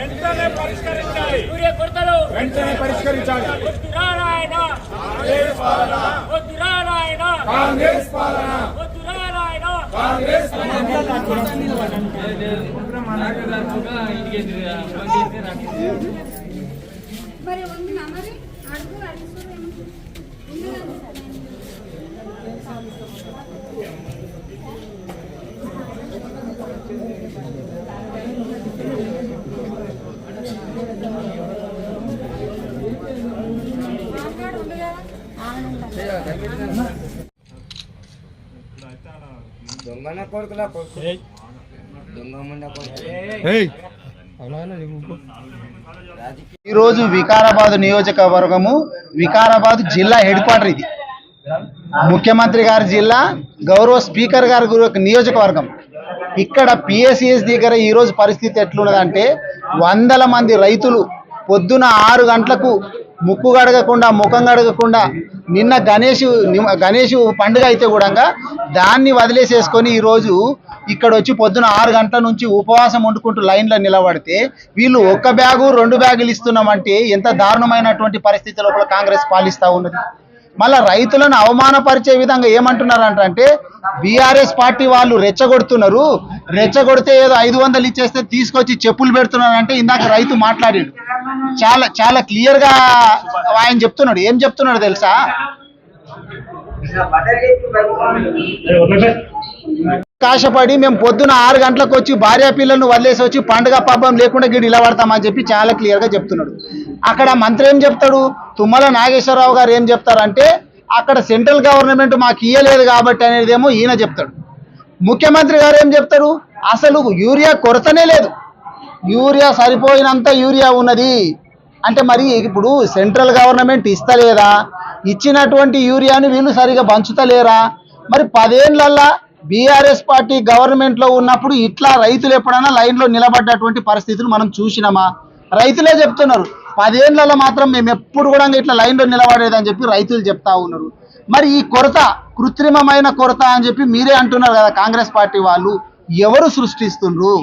వెంటనే పరిష్కరించాలి. సూర్య కొరతలు వెంటనే పరిష్కరించాలి. వద్దురా నాయన కాంగ్రెస్ పాలన. వద్దురా నాయన కాంగ్రెస్ పాలన. వద్దురా నాయన కాంగ్రెస్ మరి ఉంది మరి? అడుగు అడుగు ఉంది దొంగన కొడుకులా కొడుకు. దొంగ ముండ కొడుకు. రాజకీయ ఈరోజు వికారాబాద్ నియోజకవర్గము వికారాబాద్ జిల్లా హెడ్ క్వార్టర్ ఇది. ముఖ్యమంత్రి గారి జిల్లా గౌరవ స్పీకర్ గారి నియోజకవర్గం. ఇక్కడ పిఎస్సిఎస్ దగ్గర ఈరోజు పరిస్థితి ఎట్లున్నదంటే వందల మంది రైతులు పొద్దున ఆరు గంటలకు ముక్కు గడగకుండా ముఖం గడగకుండా నిన్న గణేష్ ని- గణేష్ పండుగ అయితే కూడా దాన్ని వదిలేసేసుకొని ఈరోజు ఇక్కడ వచ్చి పొద్దున ఆరు గంటల నుంచి ఉపవాసం వండుకుంటూ లైన్లో నిలబడితే వీళ్ళు ఒక్క బ్యాగు రెండు బ్యాగులు ఇస్తున్నామంటే ఎంత దారుణమైనటువంటి పరిస్థితి లోపల కాంగ్రెస్ పాలిస్తూ ఉన్నది. మళ్ళీ రైతులను అవమానపరిచే విధంగా ఏమంటున్నారు అంటే బీఆర్ఎస్ పార్టీ వాళ్ళు రెచ్చగొడుతున్నారు. రెచ్చగొడితే ఏదో ఐదు వందలు ఇచ్చేస్తే తీసుకొచ్చి చెప్పులు పెడుతున్నారు అంటే ఇందాక రైతు మాట్లాడాడు. చాలా చాలా క్లియర్గా ఆయన చెప్తున్నాడు. ఏం చెప్తున్నాడు తెలుసా? కాశపడి మేము పొద్దున ఆరు గంటలకు వచ్చి భార్య పిల్లలను వదిలేసి వచ్చి పండుగ పాపం లేకుండా గిడి ఇలా పడతామని చెప్పి చాలా క్లియర్గా చెప్తున్నాడు. అక్కడ మంత్రి ఏం చెప్తాడు? తుమ్మల నాగేశ్వరరావు గారు ఏం చెప్తారంటే అక్కడ సెంట్రల్ గవర్నమెంట్ మాకు ఇయ్యలేదు కాబట్టి అనేదేమో ఈయన చెప్తాడు. ముఖ్యమంత్రి గారు ఏం చెప్తారు? అసలు యూరియా కొరతనే లేదు. యూరియా సరిపోయినంత యూరియా ఉన్నది. అంటే మరి ఇప్పుడు సెంట్రల్ గవర్నమెంట్ ఇస్తలేదా? ఇచ్చినటువంటి యూరియాని వీళ్ళు సరిగా పంచుతలేరా? మరి పదేళ్ళల్లా బీఆర్ఎస్ పార్టీ గవర్నమెంట్లో ఉన్నప్పుడు ఇట్లా రైతులు ఎప్పుడైనా లైన్లో నిలబడ్డటువంటి పరిస్థితులు మనం చూసినామా? రైతులే చెప్తున్నారు. పదేళ్ళలో మాత్రం మేము ఎప్పుడు కూడా ఇట్లా లైన్లో నిలబడేదని చెప్పి రైతులు చెప్తా ఉన్నారు. మరి ఈ కొరత కృత్రిమమైన కొరత అని చెప్పి మీరే అంటున్నారు కదా కాంగ్రెస్ పార్టీ వాళ్ళు. ఎవరు సృష్టిస్తుండ్రు?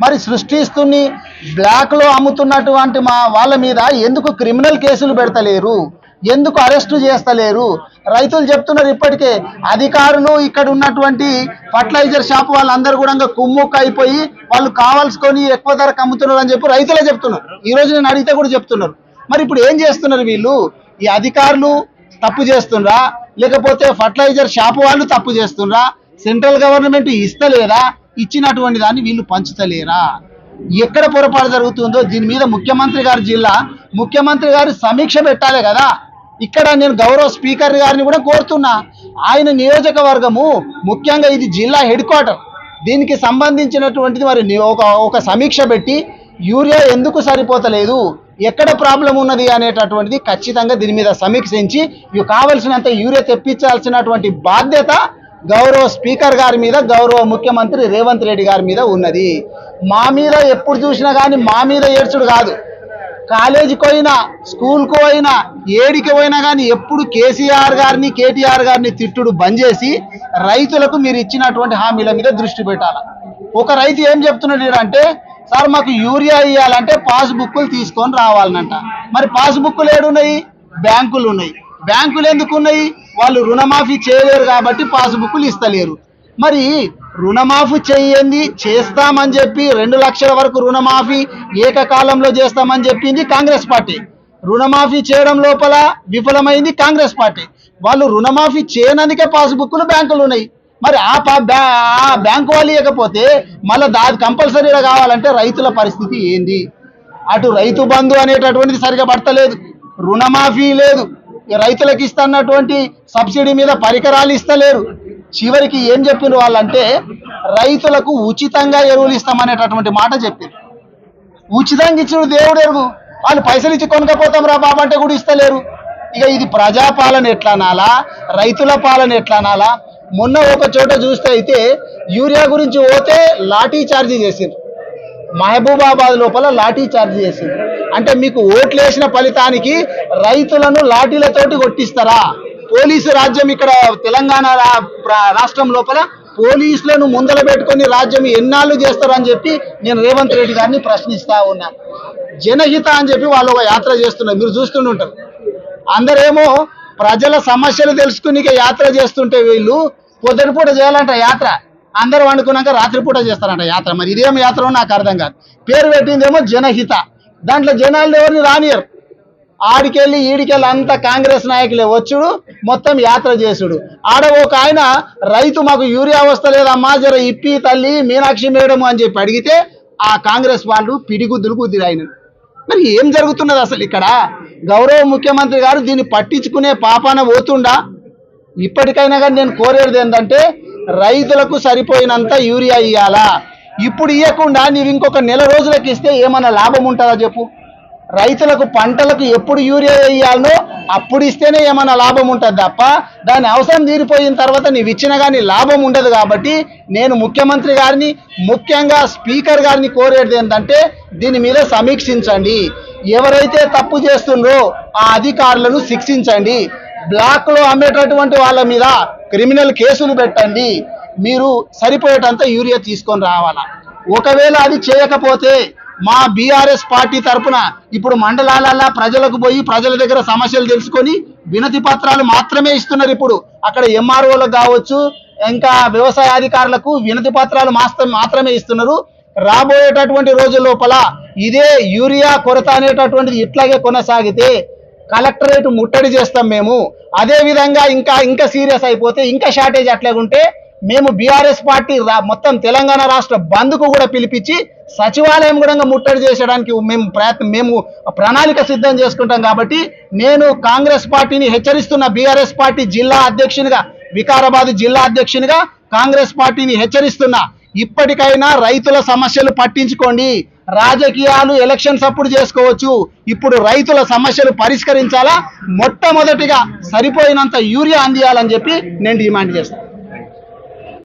మరి సృష్టిస్తుని బ్లాక్లో అమ్ముతున్నటువంటి మా వాళ్ళ మీద ఎందుకు క్రిమినల్ కేసులు పెడతలేరు? ఎందుకు అరెస్టు చేస్తలేరు? రైతులు చెప్తున్నారు ఇప్పటికే అధికారులు ఇక్కడ ఉన్నటువంటి ఫర్టిలైజర్ షాప్ వాళ్ళందరూ కూడా కుమ్ముక్క అయిపోయి వాళ్ళు కావాల్సుకొని ఎక్కువ ధరకు అమ్ముతున్నారు అని చెప్పి రైతులే చెప్తున్నారు. ఈ రోజు నేను అడిగితే కూడా చెప్తున్నారు. మరి ఇప్పుడు ఏం చేస్తున్నారు వీళ్ళు? ఈ అధికారులు తప్పు చేస్తుండ్రా లేకపోతే ఫర్టిలైజర్ షాప్ వాళ్ళు తప్పు చేస్తుండ్రా సెంట్రల్ గవర్నమెంట్ ఇస్తలేదా? ఇచ్చినటువంటి దాన్ని వీళ్ళు పంచుతలేరా? ఎక్కడ పొరపాటు జరుగుతుందో దీని మీద ముఖ్యమంత్రి గారి జిల్లా ముఖ్యమంత్రి గారు సమీక్ష పెట్టాలి కదా. ఇక్కడ నేను గౌరవ స్పీకర్ గారిని కూడా కోరుతున్నా. ఆయన నియోజకవర్గము ముఖ్యంగా ఇది జిల్లా హెడ్ క్వార్టర్. దీనికి సంబంధించినటువంటిది మరి ఒక ఒక సమీక్ష పెట్టి యూరియా ఎందుకు సరిపోతలేదు ఎక్కడ ప్రాబ్లం ఉన్నది అనేటటువంటిది ఖచ్చితంగా దీని మీద సమీక్షించి ఇవి కావలసినంత యూరియా తెప్పించాల్సినటువంటి బాధ్యత గౌరవ స్పీకర్ గారి మీద గౌరవ ముఖ్యమంత్రి రేవంత్ రెడ్డి గారి మీద ఉన్నది. మా మీద ఎప్పుడు చూసినా కానీ మా మీద ఏడ్చుడు కాదు. కాలేజీకి పోయినా స్కూల్కి పోయినా ఏడికి పోయినా కానీ ఎప్పుడు కేసీఆర్ గారిని కేటీఆర్ గారిని తిట్టుడు బంద్ చేసి రైతులకు మీరు ఇచ్చినటువంటి హామీల మీద దృష్టి పెట్టాలి. ఒక రైతు ఏం చెప్తున్నాడు అంటే సార్ మాకు యూరియా ఇవ్వాలంటే పాస్బుక్లు తీసుకొని రావాలనంట. మరి పాస్బుక్లు ఏడున్నాయి? బ్యాంకులు ఉన్నాయి. బ్యాంకులు ఎందుకు ఉన్నాయి వాళ్ళు రుణమాఫీ చేయలేరు కాబట్టి పాస్బుక్లు ఇస్తలేరు. మరి రుణమాఫీ చేయండి చేస్తామని చెప్పి రెండు లక్షల వరకు రుణమాఫీ ఏకకాలంలో చేస్తామని చెప్పింది కాంగ్రెస్ పార్టీ. రుణమాఫీ చేయడం లోపల విఫలమైంది కాంగ్రెస్ పార్టీ. వాళ్ళు రుణమాఫీ చేయనందుకే పాస్బుక్లు బ్యాంకులు ఉన్నాయి. మరి ఆ పా- ఆ బ్యాంకు వాళ్ళు ఇవ్వకపోతే మళ్ళీ దాది కంపల్సరీగా కావాలంటే రైతుల పరిస్థితి ఏంది? అటు రైతు బంధు అనేటటువంటిది సరిగా పడతలేదు. రుణమాఫీ లేదు. రైతులకు ఇస్తున్నటువంటి సబ్సిడీ మీద పరికరాలు ఇస్తలేరు. చివరికి ఏం చెప్పిన వాళ్ళంటే రైతులకు ఉచితంగా ఎరువులు ఇస్తామనేటటువంటి మాట చెప్పారు ఉచితంగా ఇచ్చిన దేవుడు ఎరువు. వాళ్ళు పైసలు ఇచ్చి కొనకపోతాం రా బాబు అంటే కూడా ఇస్తలేరు. ఇక ఇది ప్రజాపాలన ఎట్లా అనాలా? రైతుల పాలన ఎట్లా అనాలా? మొన్న ఒక చోట చూస్తే అయితే యూరియా గురించి పోతే లాఠీ చార్జీ చేసిండ్రు. మహబూబాబాద్ లోపల లాఠీ చార్జ్ చేసింది అంటే మీకు ఓట్లు వేసిన ఫలితానికి రైతులను లాఠీలతోటి కొట్టిస్తారా? పోలీసు రాజ్యం ఇక్కడ తెలంగాణ రాష్ట్రం లోపల పోలీసులను ముందల పెట్టుకొని రాజ్యం ఎన్నాళ్ళు చేస్తారని చెప్పి నేను రేవంత్ రెడ్డి గారిని ప్రశ్నిస్తా ఉన్నా. జనహిత అని చెప్పి వాళ్ళు ఒక యాత్ర చేస్తున్నారు. మీరు చూస్తుంటారు అందరేమో ప్రజల సమస్యలు తెలుసుకుని యాత్ర చేస్తుంటే వీళ్ళు పొద్దుటిపూట చేయాలంట యాత్ర. అందరూ వండుకున్నాక రాత్రిపూట చేస్తారంట యాత్ర. మరి ఇదేం యాత్ర నాకు అర్థం కాదు. పేరు పెట్టిందేమో జనహిత. దాంట్లో జనాలు ఎవరిని రానియరు. ఆడికెళ్ళి ఈడికెళ్ళి అంతా కాంగ్రెస్ నాయకులే వచ్చుడు మొత్తం యాత్ర చేసుడు. ఆడ ఒక ఆయన రైతు మాకు యూరియా వస్తలేదమ్మా జర ఇప్పి తల్లి మీనాక్షి మేడము అని చెప్పి అడిగితే ఆ కాంగ్రెస్ వాళ్ళు పిడిగుద్దులు కుదిరి ఆయన. మరి ఏం జరుగుతున్నది అసలు ఇక్కడ? గౌరవ ముఖ్యమంత్రి గారు దీన్ని పట్టించుకునే పాపాన పోతుండా. ఇప్పటికైనా కానీ నేను కోరేది ఏంటంటే రైతులకు సరిపోయినంత యూరియా ఇవ్వాలా ఇప్పుడు ఇవ్వకుండా నీవు ఇంకొక నెల రోజులకు ఇస్తే ఏమైనా లాభం ఉంటుందా చెప్పు. రైతులకు పంటలకు ఎప్పుడు యూరియా వేయాలనో అప్పుడు ఇస్తేనే ఏమైనా లాభం ఉంటుంది తప్ప దాని అవసరం తీరిపోయిన తర్వాత నీవు ఇచ్చిన కానీ లాభం ఉండదు కాబట్టి నేను ముఖ్యమంత్రి గారిని ముఖ్యంగా స్పీకర్ గారిని కోరేది ఏంటంటే దీని మీద సమీక్షించండి. ఎవరైతే తప్పు చేస్తుండ్రో ఆ అధికారులను శిక్షించండి. బ్లాక్లో అమ్మేటటువంటి వాళ్ళ మీద క్రిమినల్ కేసులు పెట్టండి. మీరు సరిపోయేటంత యూరియా తీసుకొని రావాలా? ఒకవేళ అది చేయకపోతే మా బీఆర్ఎస్ పార్టీ తరపున ఇప్పుడు మండలాలల్లా ప్రజలకు పోయి ప్రజల దగ్గర సమస్యలు తెలుసుకొని వినతి పత్రాలు మాత్రమే ఇస్తున్నారు ఇప్పుడు. అక్కడ ఎంఆర్ఓలకు కావచ్చు ఇంకా వ్యవసాయ అధికారులకు వినతి పత్రాలు మాత్రమే ఇస్తున్నారు. రాబోయేటటువంటి రోజుల లోపల ఇదే యూరియా కొరత అనేటటువంటిది ఇట్లాగే కొనసాగితే కలెక్టరేట్ ముట్టడి చేస్తాం మేము. అదే విధంగా ఇంకా ఇంకా సీరియస్ అయిపోతే ఇంకా షార్టేజ్ అట్లాగుంటే మేము బీఆర్ఎస్ పార్టీ రా- మొత్తం తెలంగాణ రాష్ట్ర బంద్కు కూడా పిలిపించి సచివాలయం కూడా ముట్టడి చేసడానికి మేము ప్రయత్నం మేము ప్రణాళిక సిద్ధం చేసుకుంటాం కాబట్టి నేను కాంగ్రెస్ పార్టీని హెచ్చరిస్తున్న బీఆర్ఎస్ పార్టీ జిల్లా అధ్యక్షునిగా వికారాబాద్ జిల్లా అధ్యక్షునిగా కాంగ్రెస్ పార్టీని హెచ్చరిస్తున్నా. ఇప్పటికైనా రైతుల సమస్యలు పట్టించుకోండి. రాజకీయాలు ఎలక్షన్స్ అప్పుడు చేసుకోవచ్చు. ఇప్పుడు రైతుల సమస్యలు పరిష్కరించాలా? మొట్టమొదటిగా సరిపోయినంత యూరియా అందియాలని చెప్పి నేను డిమాండ్ చేస్తాను